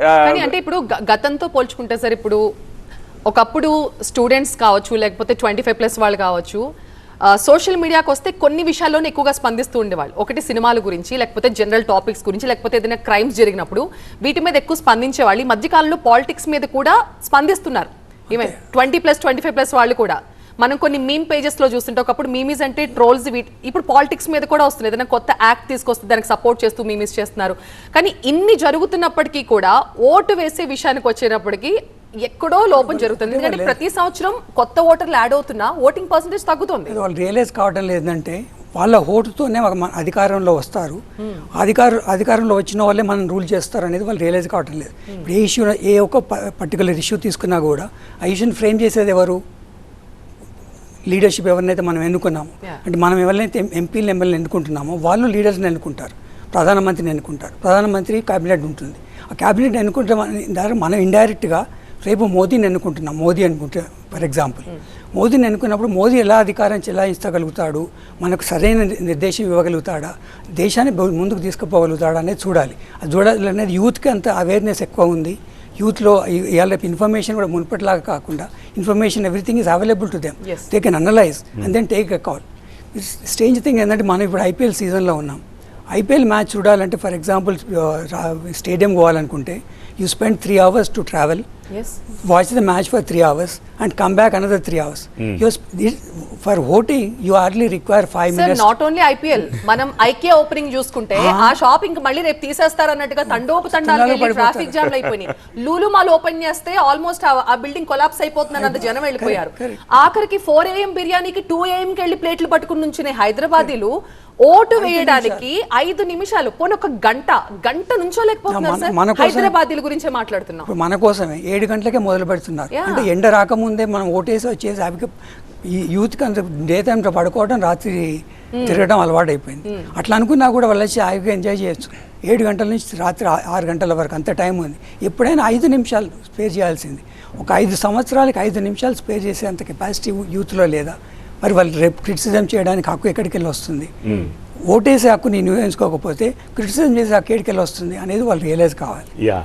కానీ అంటే ఇప్పుడు గతంతో పోల్చుకుంటే సార్ ఇప్పుడు ఒకప్పుడు స్టూడెంట్స్ కావచ్చు లేకపోతే ట్వంటీ ఫైవ్ ప్లస్ వాళ్ళు కావచ్చు సోషల్ మీడియాకి వస్తే కొన్ని విషయాల్లోనే ఎక్కువగా స్పందిస్తూ ఉండేవాళ్ళు. ఒకటి సినిమాల గురించి లేకపోతే జనరల్ టాపిక్స్ గురించి లేకపోతే ఏదైనా క్రైమ్స్ జరిగినప్పుడు వీటి మీద ఎక్కువ స్పందించేవాళ్ళు. ఈ మధ్యకాలంలో పాలిటిక్స్ మీద కూడా స్పందిస్తున్నారు. Even twenty plus twenty five plus వాళ్ళు కూడా. మనం కొన్ని మీమ్ పేజెస్లో చూస్తుంటే ఒకప్పుడు మీమీస్ అంటే ట్రోల్స్ ఇప్పుడు పాలిటిక్స్ మీద కూడా వస్తుంది ఏదైనా కొత్త యాక్ట్ తీసుకొస్తే దానికి సపోర్ట్ చేస్తూ మీమీస్ చేస్తున్నారు. కానీ ఇన్ని జరుగుతున్నప్పటికీ కూడా ఓటు వేసే విషయానికి వచ్చేటప్పటికి ఎక్కడో లోపం జరుగుతుంది. ఎందుకంటే ప్రతి సంవత్సరం కొత్త ఓటర్లు యాడ్ అవుతున్నా ఓటింగ్ పర్సంటేజ్ తగ్గుతుంది. వాళ్ళు రియలైజ్ కావడం లేదంటే వాళ్ళ ఓటుతోనే ఒక మన అధికారంలో వస్తారు. అధికార అధికారంలో వచ్చిన వాళ్ళే మనం రూల్ చేస్తారు అనేది వాళ్ళు రియలైజ్ కావడం లేదు. ఇప్పుడు ఏ ఇష్యూ ఏ ఒక్క పర్టికులర్ ఇష్యూ తీసుకున్నా కూడా ఆ ఇష్యూని ఫ్రేమ్ చేసేది ఎవరు? లీడర్షిప్ ఎవరినైతే మనం ఎన్నుకున్నామో. అంటే మనం ఎవరినైతే ఎంపీలు ఎమ్మెల్యేలు ఎన్నుకుంటున్నామో వాళ్ళు లీడర్స్ని ఎన్నుకుంటారు. ప్రధానమంత్రిని ఎన్నుకుంటారు. ప్రధానమంత్రి క్యాబినెట్ ఉంటుంది. ఆ క్యాబినెట్ ఎన్నుకుంటే దాని- మనం ఇండైరెక్ట్గా రేపు మోదీని ఎన్నుకుంటున్నాం. మోదీ అనుకుంటే ఫర్ ఎగ్జాంపుల్. మోదీని ఎన్నుకున్నప్పుడు మోదీ ఎలా అధికారం చెలాయిస్తగలుగుతాడు మనకు సరైన నిర్దేశం ఇవ్వగలుగుతాడా? దేశాన్ని ముందుకు తీసుకుపోగలుగుతాడా అనేది చూడాలి. అది చూడాలి అనేది యూత్కి అంత అవేర్నెస్ ఎక్కువ ఉంది. యూత్లో ఇవాళ రేపు ఇన్ఫర్మేషన్ కూడా మునుపటిలాగా కాకుండా information everything is available to them. They can analyse and then take a call strange thing ఏంటంటే మనం ఇప్పుడు ఐపీఎల్ సీజన్లో ఉన్నాం. ఐపీఎల్ మ్యాచ్ చూడాలంటే for example stadium పోవాలనుకుంటే you spend three hours to travel yes watch the match for three hours and come back another three hours. You sp- this- for voting, you hardly require five sir minutes. Not only IPL మనం IKEA opening చూసుకుంటే ఆ shop ఇంక మళ్ళీ రేపు తీసేస్తారు అన్నట్టుగా తండోపు తండాలు. Traffic jam అయిపోయినాయి. లూలు మాల్ ఓపెన్ చేస్తే ఆల్మోస్ట్ ఆ బిల్డింగ్ కొలాప్స్ అయిపోతుందని అంత జనం వెళ్ళిపోయారు. ఆఖరికి ఫోర్ ఏఎం బిర్యానీకి టూ ఏఎం కి వెళ్ళి ప్లేట్లు పట్టుకుని నుంచునే హైదరాబాదీలు ఓటు వేయడానికి ఐదు నిమిషాలు పోనీ ఒక గంట గంట మన కోసం- హైదరాబాదీల గురించే మాట్లాడుతున్నాం. మన కోసమే. ఏడు గంటలకే మొదలు పెడుతున్నారు. అంటే ఎండ రాకముందే మనం ఓటేసి వచ్చేసి అవి ఈ యూత్కి అంత డే టైంలో పడుకోవడం రాత్రి తిరగడం అలవాటు అయిపోయింది అట్లా అనుకున్నా కూడా వాళ్ళు వచ్చి హాయిగా ఎంజాయ్ చేయొచ్చు. ఏడు గంటల నుంచి రాత్రి ఆరు గంటల వరకు అంత టైం ఉంది. ఎప్పుడైనా ఐదు నిమిషాలు స్పేర్ చేయాల్సింది. ఒక ఐదు సంవత్సరాలకి ఐదు నిమిషాలు స్పేర్ చేసే అంత కెపాసిటీ యూత్లో లేదా. మరి వాళ్ళు రేపు క్రిటిసిజం చేయడానికి హక్కు ఎక్కడికి వెళ్ళి వస్తుంది ఓటేసే హక్కు నేను వినియోగించుకోకపోతే క్రిటిసిజం చేసే హక్కు ఎక్కడికి వెళ్ళి వస్తుంది అనేది వాళ్ళు రియలైజ్ కావాలి. యా